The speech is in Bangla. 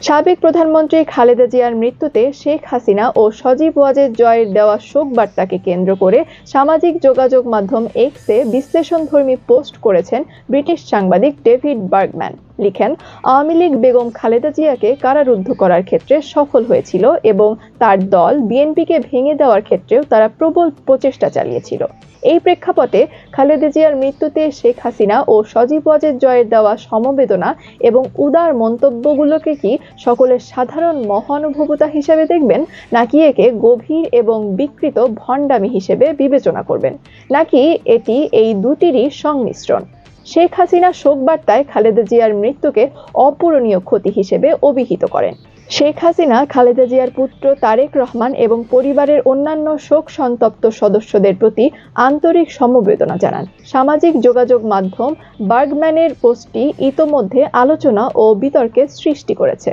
সাবেক প্রধানমন্ত্রী খালেদা জিয়ার মৃত্যুতে শেখ হাসিনা ও সজীব ওয়াজের জয়ের দেওয়া শোক বার্তাকে কেন্দ্র করে সামাজিক যোগাযোগ মাধ্যম এক্সে বিশ্লেষণধর্মী পোস্ট করেছেন ব্রিটিশ সাংবাদিক ডেভিড বার্গম্যান। লিখেন, আওয়ামী লীগ বেগম খালেদা জিয়াকে কারারুদ্ধ করার ক্ষেত্রে সফল হয়েছিল এবং তার দল বিএনপিকে ভেঙে দেওয়ার ক্ষেত্রেও তারা প্রবল প্রচেষ্টা চালিয়েছিল। এই প্রেক্ষাপটে খালেদা জিয়ার মৃত্যুতে শেখ হাসিনা ও সজীব ওয়াজেদ জয়ের দেওয়া সমবেদনা এবং উদার মন্তব্যগুলোকে কি সকলের সাধারণ মহানুভবতা হিসেবে দেখবেন, নাকি একে গভীর এবং বিকৃত ভণ্ডামি হিসেবে বিবেচনা করবেন? নাকি এটি এই দুটিরই সংমিশ্রণ? শেখ হাসিনা শোক বার্তায় খালেদা জিয়ার মৃত্যুকে অপূরণীয় ক্ষতি হিসেবে অভিহিত করেন। শেখ হাসিনা, খালেদা জিয়ার পুত্র তারেক রহমান এবং পরিবারের অন্যান্য শোক সন্তপ্ত সদস্যদের প্রতি আন্তরিক সমবেদনা জানান। সামাজিক যোগাযোগ মাধ্যম বার্গম্যানের পোস্টটি ইতোমধ্যে আলোচনা ও বিতর্কের সৃষ্টি করেছে।